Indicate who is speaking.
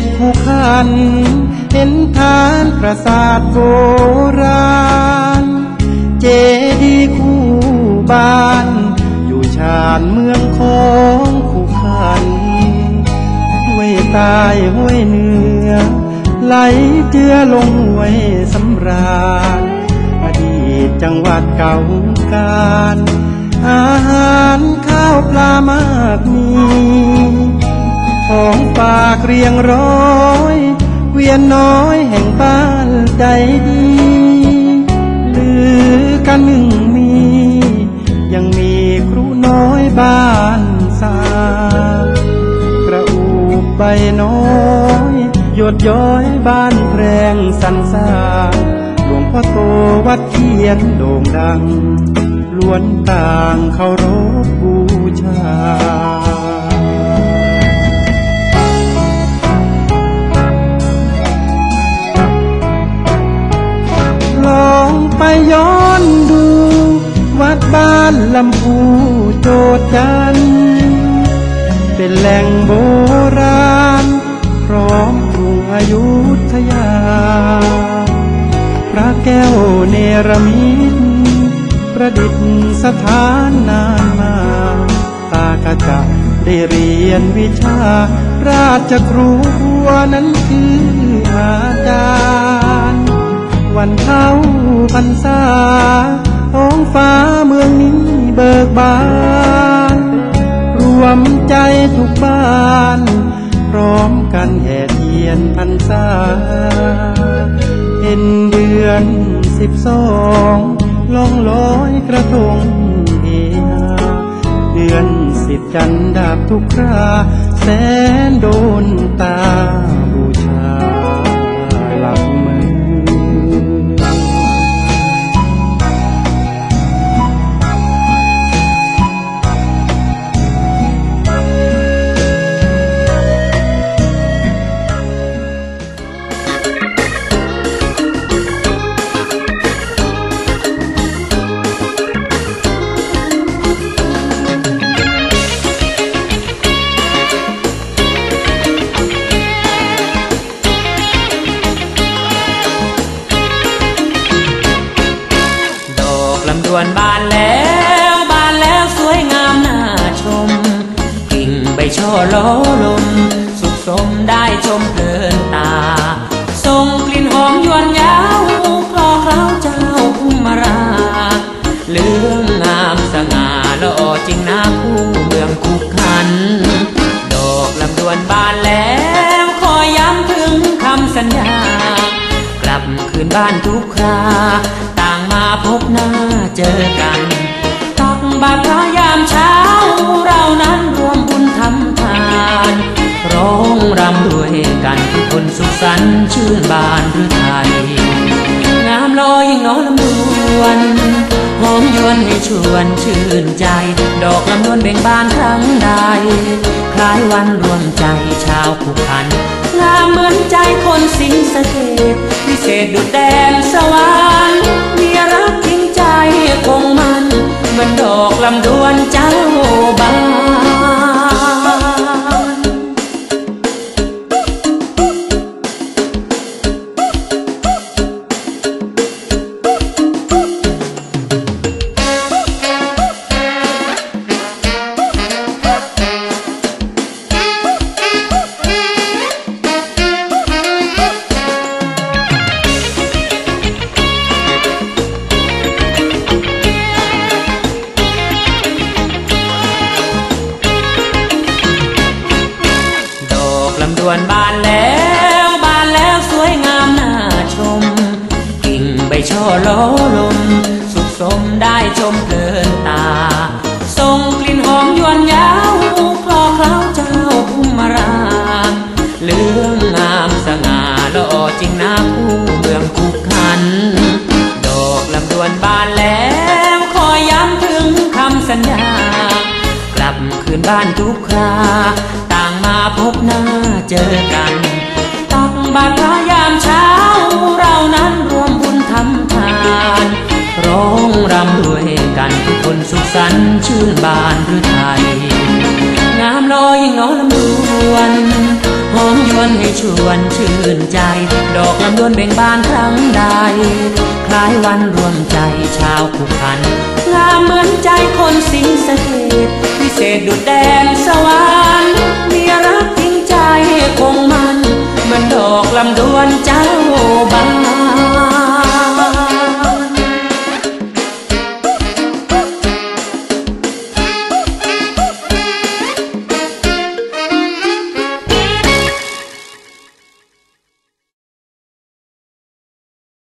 Speaker 1: ตภูขัน เห็นทานปราสาทโบราณ เจดีย์คู่บ้าน อยู่ชานเมืองของคู่ขันห้วยตายห้วยเหนือ ไหลเจือลงห้วยสำราญอดีตจังหวัดเก่าการ อาหารข้าวปลามากมี ของฝากเรียงร้อย เวียนน้อยแห่งบ้านใจดีลือกันหนึ่งมี ยังมีครูน้อยบ้านสากระอูบใบน้อยหยดย้อยบ้านแพรงสันสาหลวงพ่อโตวัดเขียนโด่งดังล้วนต่างเคารพบูานลำพูโจดจัน เป็นแหล่งโบราณ พร้อมกรุงอยุธยา พระแก้วเนรมิตประดิษฐสถานนานมา ตากะจะได้เรียนวิชา ราชครูบัวนั้นคืออาจารย์ วันเข้าพรรษา ท้องฟ้าเมืองนี้เบิกบาน รวมใจทุกบ้าน พร้อมกันแห่เทียนพรรษาเห็นเดือนสิบสองล่องลอยกระทงเฮฮาเดือนสิบจันดาบทุกครา แสนโดนตา ช่อ
Speaker 2: ล้อลม สุขสมได้ชมเพลินตาส่งกลิ่นหอมยวนยาวคลอเคล้าเจ้าภูมิราเรื่องงามสง่าละออจริงนะคู่เมืองคุกคัน ดอกลำดวนบานแล้วขอย้ำถึงคำสัญญา กลับคืนบ้านทุกครา ต่างมาพบหน้าเจอกัน ตักบาตรพระยามเช้าเรานั้นรวมบุานร้องรำด้วยกันทุกคนสุขสันต์ชื่นบานหรือไทยงามลอยยิ่งน้อลำดวนหอมยวนให้ชวนชื่นใจ ดอกลำดวนเบ่งบานครั้งใดคล้ายวันรวมใจชาวผูพันงามเหมือนใจคนสิงสะเกดวิเศษดุดแดนสวรรค์มีรักจริงใจคงมันเหมือนดอกลำดวนเจ้าบาน ลำดวนบานแล้วบานแล้วสวยงามน่าชม กิ่งใบช่อล้อลม สุขสมได้ชมเพลินตาส่งกลิ่นหอมยวนยาวคลอเคล้าเจ้าภูมิราเรื่องงามสง่าละออจริงนะคู่เมืองคุกคัน ดอกลำดวนบานแล้วขอย้ำถึงคำสัญญากลับคืนบ้านทุกครา มาพบหน้าเจอกัน ตักบาตรพระยามเช้า เรานั้นรวมบุญทำทาน ร้องรำด้วยกันทุกคนสุขสันต์ชื่นบานหรือไทยงามลอยยิ่งน้องลำดวนหอมยวนให้ชวนชื่นใจ ดอกลำดวนเบ่งบานครั้งใด คล้ายวันรวมใจชาวภูพันงามเหมือนใจคนสิงสถิตพิเศษดุดแดนสว่าง ลำดวนใจ